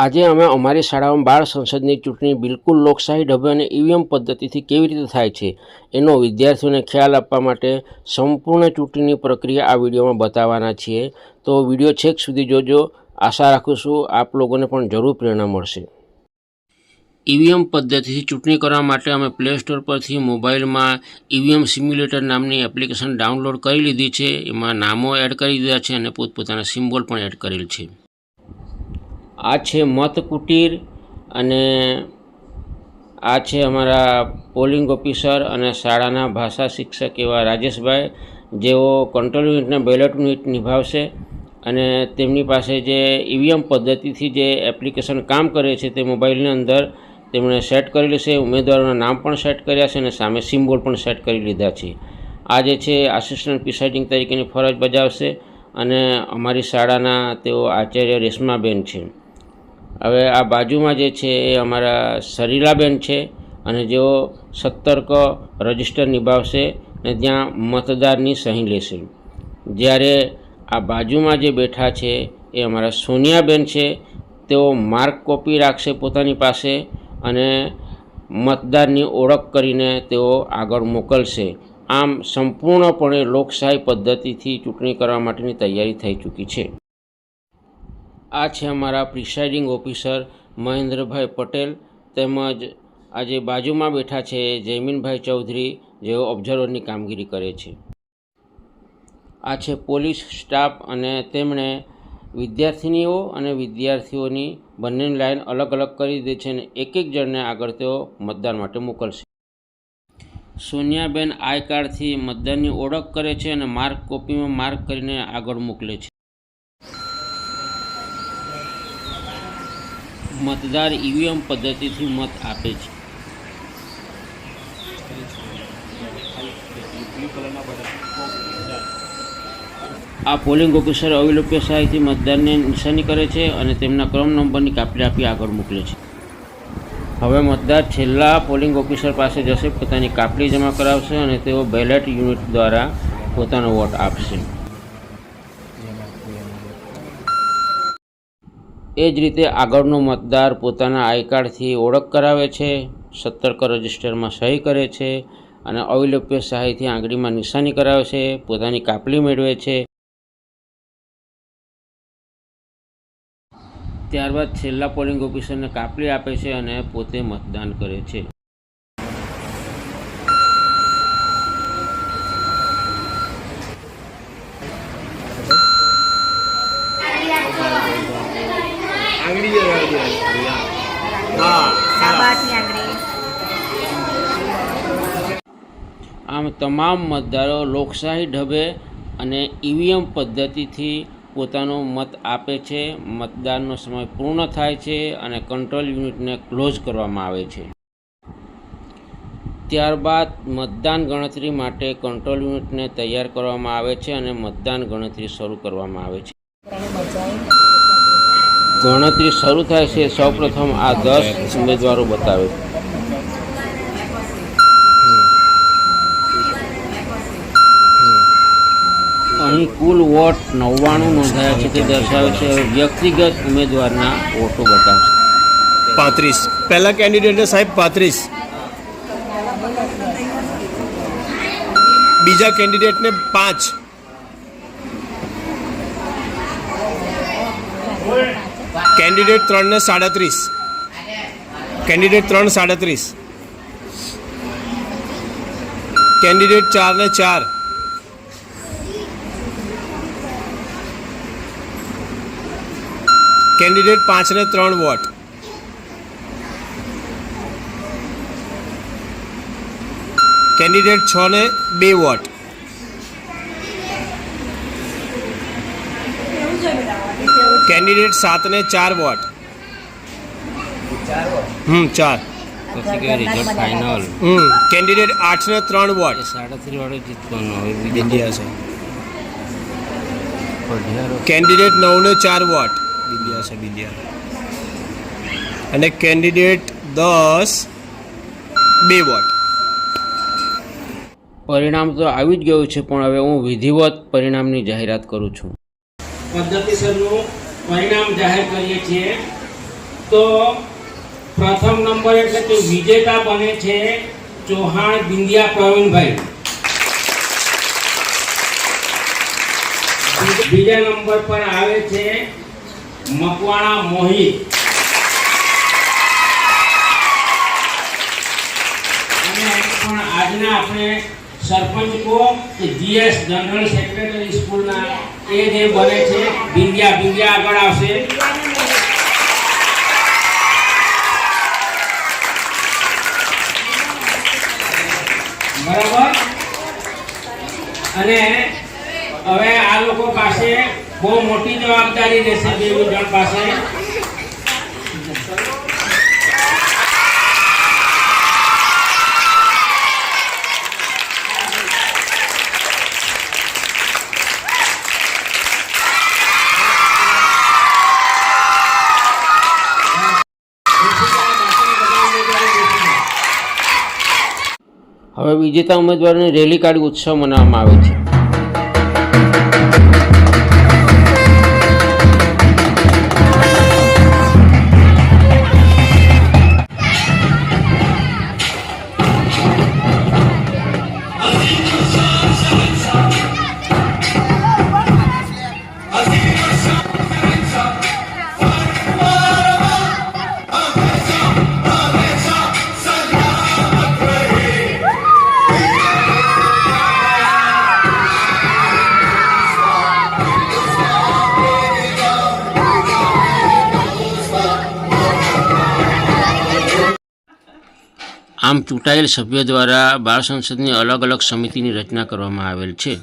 આજે અમે અમારી શાળામાં બાળ સંસદની ચૂંટણી બિલકુલ લોકશાહી ઢબે અને ઈવીએમ પદ્ધતિથી કેવી રીતે થાય છે, એનો વિદ્યાર્થીઓને ખ્યાલ આપવા માટે સંપૂર્ણ ચૂંટણીની પ્રક્રિયા આ વિડીયોમાં બતાવવાના છીએ. તો વીડિયો છેક સુધી જોજો. આશા રાખું છું આપ લોકોને પણ જરૂર પ્રેરણા મળશે. ઈવીએમ પદ્ધતિથી ચૂંટણી કરવા માટે અમે પ્લે સ્ટોર પરથી મોબાઈલમાં ઈવીએમ સિમ્યુલેટર નામની એપ્લિકેશન ડાઉનલોડ કરી લીધી છે. એમાં નામો એડ કરી દીધા છે અને પોતપોતાના સિમ્બોલ પણ એડ કરેલ છે. આ છે મત કુટીર અને આ છે અમારા પોલિંગ ઓફિસર અને શાળાના ભાષા શિક્ષક એવા રાજેશભાઈ. જેઓ કંટ્રોલ યુનિટને બેલેટ યુનિટ નિભાવશે અને તેમની પાસે જે ઈવીએમ પદ્ધતિથી જે એપ્લિકેશન કામ કરે છે તે મોબાઈલની અંદર તેમણે સેટ કરેલી છે ઉમેદવારોના નામ પણ સેટ કર્યા છે અને સામે સિમ્બોલ પણ સેટ કરી લીધા છે. આ જે છે આસિસ્ટન્ટ પ્રિસાઇડિંગ તરીકેની ફરજ બજાવશે અને અમારી શાળાના તેઓ આચાર્ય રેશમાબેન છે. હવે આ બાજુમાં જે છે એ અમારા સરીલાબેન છે અને જેઓ સતર્ક રજિસ્ટર નિભાવશે ને ત્યાં મતદારની સહી લેશે. જ્યારે આ બાજુમાં જે બેઠા છે એ અમારા સોનિયાબેન છે, તેઓ માર્ક કોપી રાખશે પોતાની પાસે અને મતદારની ઓળખ કરીને તેઓ આગળ મોકલશે. આમ સંપૂર્ણપણે લોકશાહી પદ્ધતિથી ચૂંટણી કરવા માટેની તૈયારી થઈ ચૂકી છે. આ છે અમારા પ્રિસાઇડિંગ ઓફિસર મહેન્દ્રભાઈ પટેલ તેમજ આજે બાજુમાં બેઠા છે જયમીનભાઈ ચૌધરી, જેઓ ઓબ્ઝર્વરની કામગીરી કરે છે. આ છે પોલીસ સ્ટાફ અને તેમણે વિદ્યાર્થિનીઓ અને વિદ્યાર્થીઓની બંનેની લાઇન અલગ અલગ કરી દે છે અને એક એક જણને આગળ તેઓ મતદાન માટે મોકલશે. સોનિયાબેન આઈ કાર્ડથી મતદાનની ઓળખ કરે છે અને માર્ક કોપીમાં માર્ક કરીને આગળ મોકલે છે. મતદાર ઈવીએમ પદ્ધતિથી મત આપે છે. આ પોલિંગ ઓફિસર અવિલોપ્ય સહાયથી મતદારને નિશાની કરે છે અને તેમના ક્રમ નંબરની કાપલી આપી આગળ મોકલે છે. હવે મતદાર છેલ્લા પોલિંગ ઓફિસર પાસે જશે, પોતાની કાપલી જમા કરાવશે અને તેઓ બેલેટ યુનિટ દ્વારા પોતાનો વોટ આપશે. એ જ રીતે આગળનો મતદાર પોતાના આઈ કાર્ડથી ઓળખ કરાવે છે સત્તર્ક રજિસ્ટરમાં સહી કરે છે અને અવિલોપ્ય સહાયથી આંગળીમાં નિશાની કરાવે છે, પોતાની કાપલી મેળવે છે. ત્યારબાદ છેલ્લા પોલિંગ ઓફિસરને કાપલી આપે છે અને પોતે મતદાન કરે છે. આંગળી આંગળી. આમ તમામ મતદારો લોકશાહી ઢબે અને ઈવીએમ પદ્ધતિથી પોતાનો મત આપે છે. મતદાનનો સમય પૂર્ણ થાય છે અને કંટ્રોલ યુનિટને ક્લોઝ કરવામાં આવે છે. ત્યારબાદ મતદાન ગણતરી માટે કંટ્રોલ યુનિટને તૈયાર કરવામાં આવે છે અને મતદાન ગણતરી શરૂ કરવામાં આવે છે. ગણતરી શરૂ થાય છે, સૌપ્રથમ આ દસ ઉમેદવારો બતાવે છે. અહીં કુલ વોટ નવ્વાણું નોંધાયા છે તે દર્શાવે છે. વ્યક્તિગત ઉમેદવારના વોટો બતાવશે પાંત્રીસ. પહેલા કેન્ડિડેટને સાહેબ, પાંત્રીસ. બીજા કેન્ડિડેટને પાંચ. કેન્ડિડેટ ત્રણને સાડત્રીસ. કેન્ડિડેટ ત્રણ સાડત્રીસ. કેન્ડિડેટ ચારને ચાર. કેન્ડિડેટ પાંચને ત્રણ વોટ. કેન્ડિડેટ છ ને બે વોટ. કેન્ડિડેટ સાત ને ચાર વોટ. હમ ચાર. રિઝલ્ટ ફાઇનલ હમ કેન્ડિડેટ આઠ ને ત્રણ વોટ. સાડા સાડત્રીસ વાળો જીતવાનો ઇન્ડિયા છે. કેન્ડિડેટ નવ ને ચાર વોટ. બિંદિયા છે બિંદિયા અને કેન્ડિડેટ દસ બે વોટ. પરિણામ તો આવી જ ગયું છે પણ હવે હું વિધિવત પરિણામની જાહેરાત કરું છું. પદ્ધતિસરનું પરિણામ જાહેર કરીએ છીએ. તો પ્રથમ નંબર એટલે કે વિજેતા બને છે ચૌહાણ બિંદિયા પ્રવીણભાઈ. બીજા નંબર પર આવે છે મકવાણા મોહિત અને આજના આપણે સરપંચ કો કે જીએસ જનરલ સેક્રેટરી સ્કૂલના એ જે બને છે બિંદિયા બિંદિયા આગળ આવશે. બરાબર? અને હવે આ લોકો પાસે બહુ મોટી જવાબદારી રહેશે બે જણ પાસે. હવે વિજેતા ઉમેદવારોની રેલી કાઢી ઉત્સવ મનાવવામાં આવે છે. આમ ચૂંટાયેલ સભ્યો દ્વારા બાળ સંસદની અલગ અલગ સમિતિની રચના કરવામાં આવેલ છે.